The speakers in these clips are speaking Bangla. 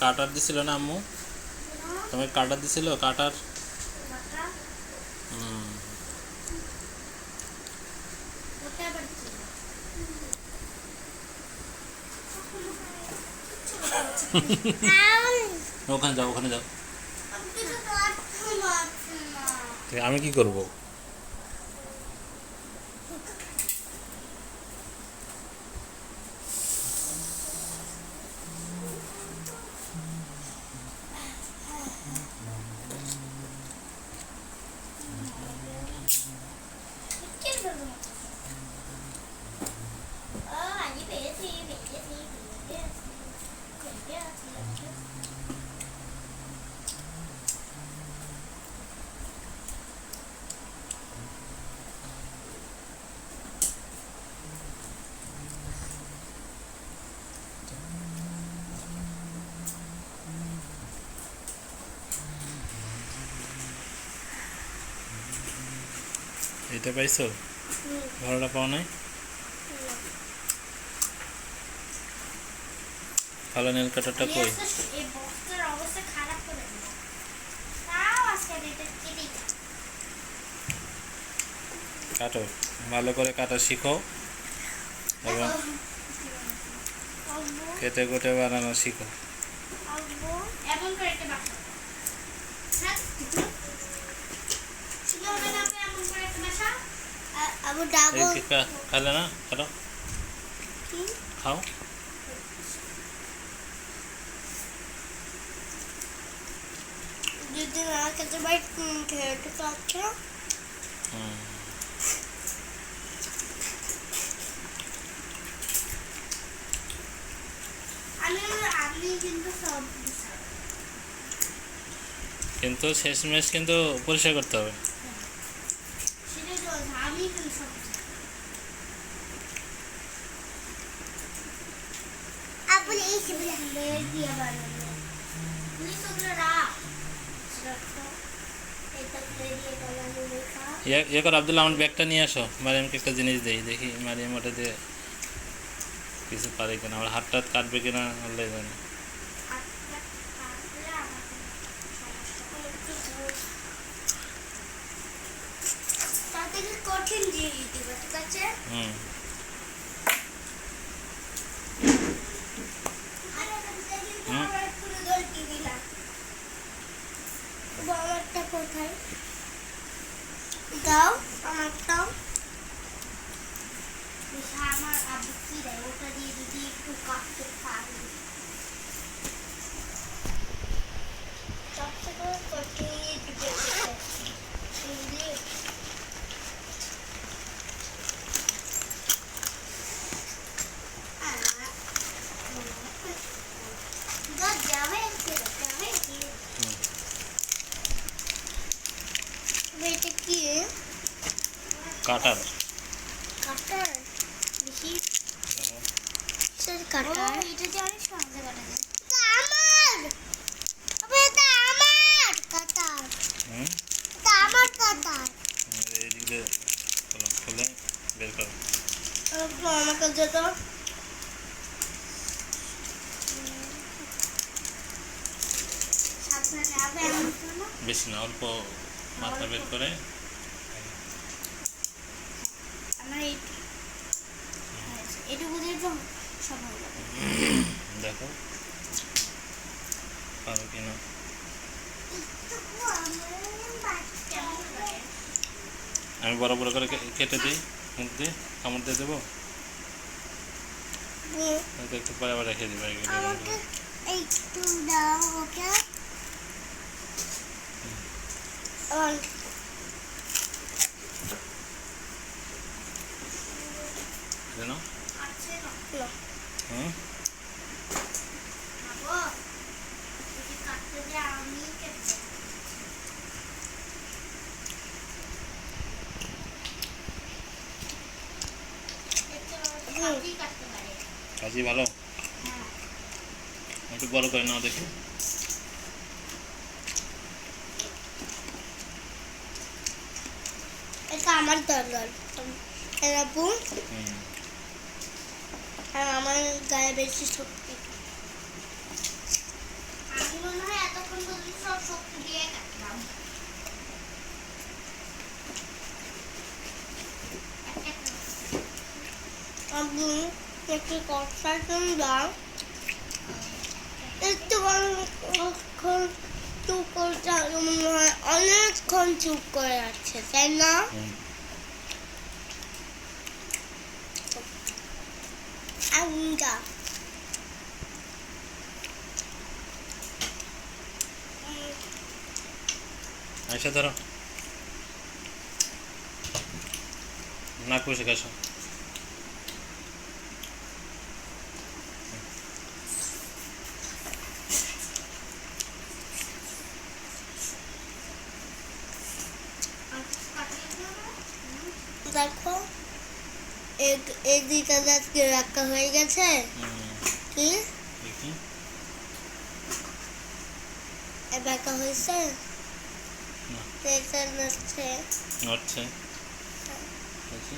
কাটার দিছিল না আম্মু তোমাকে কাটার দিছিল কাটার মাথা হুম ওটা আবার কি? আউ! ওখানে যাও ওখানে যাও আমি কিছু করতে পারছি না। তো আমি কি করব এটা পাইছো? ভালোটা পাও নাই? ভালো নেল কাটারটা কই? কেটে। কাটো ভালো করে কাটা শিখো। এবং আব্বু, কেটে বানানো শিখো আব্বু, এমন করে একটা বাসা। হ্যাঁ, কিছু? ছিল হবে না আপনি এমন করে একটা বাসা? আ- আবু এই ডাবল কি কা- খালে না কাটো কি? খাও যদি না খেতে পারি উম, খেতে পারছ হুম আমি আপনি কিন্তু সব দিছেন। কিন্তু শেষমেশ কিন্তু পরিষ্কার করতে হবে সেটাই তো বলছি, আমি কিন্তু সব দিছেন। আপনি এই ছবিটা লেয়ার দিয়ে বানানো তুমি সেগুলো রাখ রাখো এটা লেয়ার দিয়ে বানানো লেখা ইয়ে ইয়ে করো আবদুল্লাহ আমার ব্যাগটা নিয়ে আসো মারিয়ামকে একটা জিনিস দেই দেখি মারিয়াম ওটা দিয়ে কিছু পারে কিনা আমার হাত টাত কাটবে কিনা আল্লাহ জানে ঠিক হুম। হুম। আমারটা কোথায়? দাও আমারটাও আমার আবু কি দেয় ওটা দিয়ে যদি একটু কাটতে পারি সবথেকে কঠিন দিবে এটা কি কাটার কাটার দেখি স্যার এটা যে অনেক সহজে কাটা যায়। আমার। এটা আমার। কাটার হুম? এটা আমার কাটার এইদিক দিয়ে খুলে বের করো। আমাকে যেত সাবধানে আবে এমন করো না? বেশি না অল্প মাথা বের করে। আমার এই এটুকু দিয়ে সব দেখো। পারো কিনা আমি বড় বড় করে কেটে দিই মুখ দিয়ে কামড় দিয়ে দেবো? একটু পরে আবার রেখে দিবো একটু দাও ওকে? জানো আছে না হুম খাব যদি কাটতে যে আমি কেটে কাটি কাটতে পারে কাজই ভালো হ্যাঁ একটু বড় করে নাও দেখি এটা আমার দরকার আপু হুম আর আমার গায়ে বেশি শক্তি শক্তি দিয়ে কাটলাম। আপনি একটু কথা শুনলাম একটু চুপ করে থাকলে মনে হয় অনেকক্ষণ চুপ করে আছে, তাই না? anger. Να είσαι τώρα. Να ακούσει κάτι. দুইটা দাঁতকে রাখা হয়ে গেছে। কি? রাখা হয়েছে? নড়ছে দেখি।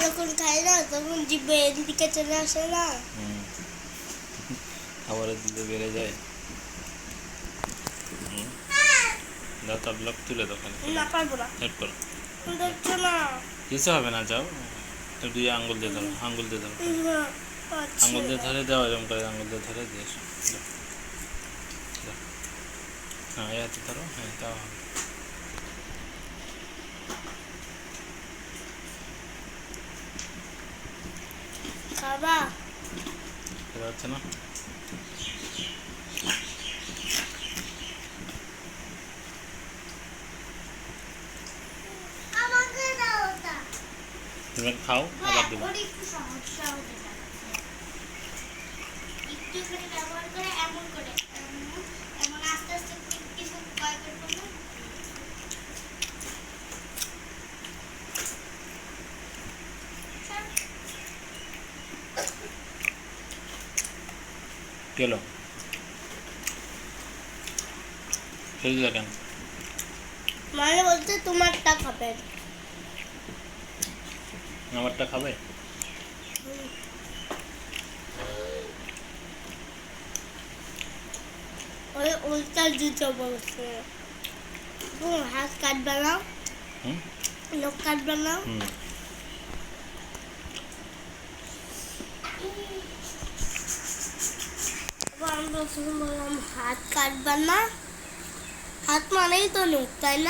যখন খাই না তখন জিভে এদিকে চলে আসে না। খাবারের দিকে বেড়ে যায়। তার ব্লক তুলে দাও খালি না পারব না। হেড করো। কিছু হবে না যাও। দুই আঙ্গুল দিয়ে ধরো আঙ্গুল দিয়ে ধরো। না, আঙ্গুল দিয়ে। ধরে দাও এরকম করে আঙ্গুল দিয়ে ধরে দিয়ে। হ্যাঁ এই হাতে ধরো হ্যাঁ তাও হবে। খাবা দেখা যাচ্ছে না আমাকে দাও ওটা তুমি খাও আবার দেবো ওর একটু সমস্যা হতে পারে একটুখানি ব্যবহার করে এমন করে এমন এমন আস্তে আস্তে করে কিছু কয়েকবার করলে গেল ফেলে দিলা কেন মানে বলতে তোমারটা খাবেন আমারটা খাবে? ওই উল্টা দিতে বলছে হাত কাটবে না? হুম? লোক কাটবে না? হাত কাটবে না? হাত মানেই তো লোক তাই না?